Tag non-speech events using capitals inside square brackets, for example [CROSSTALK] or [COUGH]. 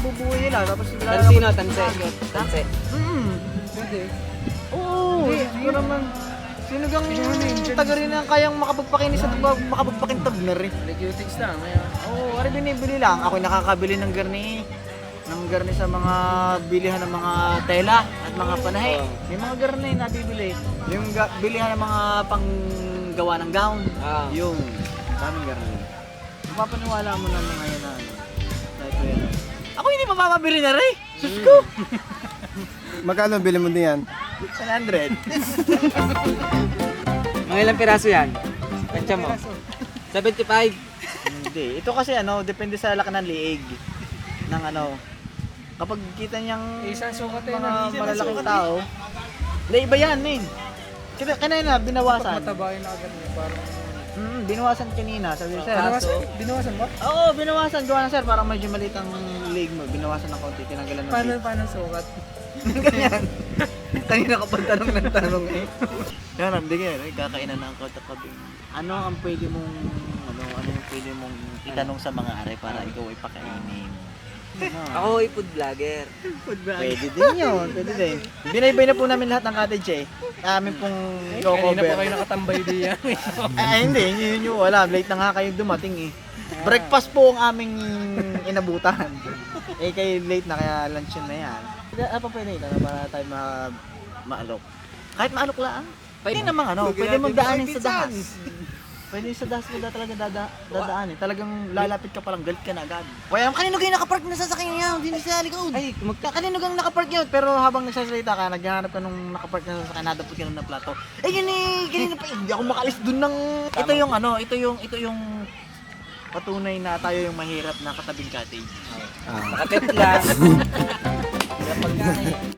bubuhay nila. Tapos lalabas Tansino, sa tanse. dagat. Tanse. Mm. Pwede. Oo, Hindi, gang Sino naman dyan? taga rin ang kayang makapagpakinis at makapagpakintab na rin? Regulatics lang. Kaya, Oo, oh, binibili lang. Ako nakakabili ng garni. Ng garni sa mga bilihan ng mga tela at mga panahe. May mga garni na bibili. Yung ga- bilihan ng mga panggawa ng gown. Ah. Yung daming garni. Mapapaniwala mo na mga yan na ano. Na. Ako hindi mapapabili na rin. Sus ko! [LAUGHS] Magkano bili mo din yan? 100. [LAUGHS] Mga ilang piraso yan? Tansya mo. 75. Hindi. Ito kasi ano, depende sa laki ng liig. Ng ano. Kapag kita niyang isang sukat eh. mga Isang malalaking sukat tao, hindi, iba yan, min. Kita, kanina, Pag binawasan. mataba yun na agad. eh, Parang, Mm, binawasan kanina. Sabi ko, sir, binawasan? Binawasan ba? Oo, binawasan. Gawa na, sir. Parang medyo maliit ang leg mo. Binawasan ng konti. Tinanggalan ng Paano, leg. paano sukat? [LAUGHS] Ganyan. kanina ka pa tanong ng tanong eh. Yan, hindi ka. Eh, kakainan na ang katabing. Ano ang pwede mong, ano, ano yung pwede mong itanong sa mga are para ikaw ay pakainin? Ano? [LAUGHS] Ako ay food vlogger. Pwede din yun, pwede din. Binaybay na po namin lahat ng cottage eh. Amin pong Kanina pa kayo go-cover. nakatambay diyan. [LAUGHS] Ay, hindi, hindi yun yung wala. Late na nga kayo dumating eh. Breakfast po ang aming inabutan. [LAUGHS] eh, kayo late na kaya lunch yun na yan. Ano pa pwede ito para tayo ma maalok? Kahit maalok lang. Pwede namang ano, pwede mong daanin sa dahas. [LAUGHS] Pwede sa dahas mo talaga dada, dadaan eh. Talagang lalapit ka palang galit ka na agad. Kaya kanino kayo nakapark na sasakyan niya? Hindi sa likod. Ay, magka, kanino kang nakapark yun? Pero habang nagsasalita ka, naghahanap ka nung nakapark na sasakyan, nadapot ka na plato. Eh yun eh, kanina pa, hindi ako makalis dun ng... Ito yung ano, ito yung, ito yung patunay na tayo yung mahirap na katabing cottage. Ah. Nakapit lang. [LAUGHS] Wala pagkain.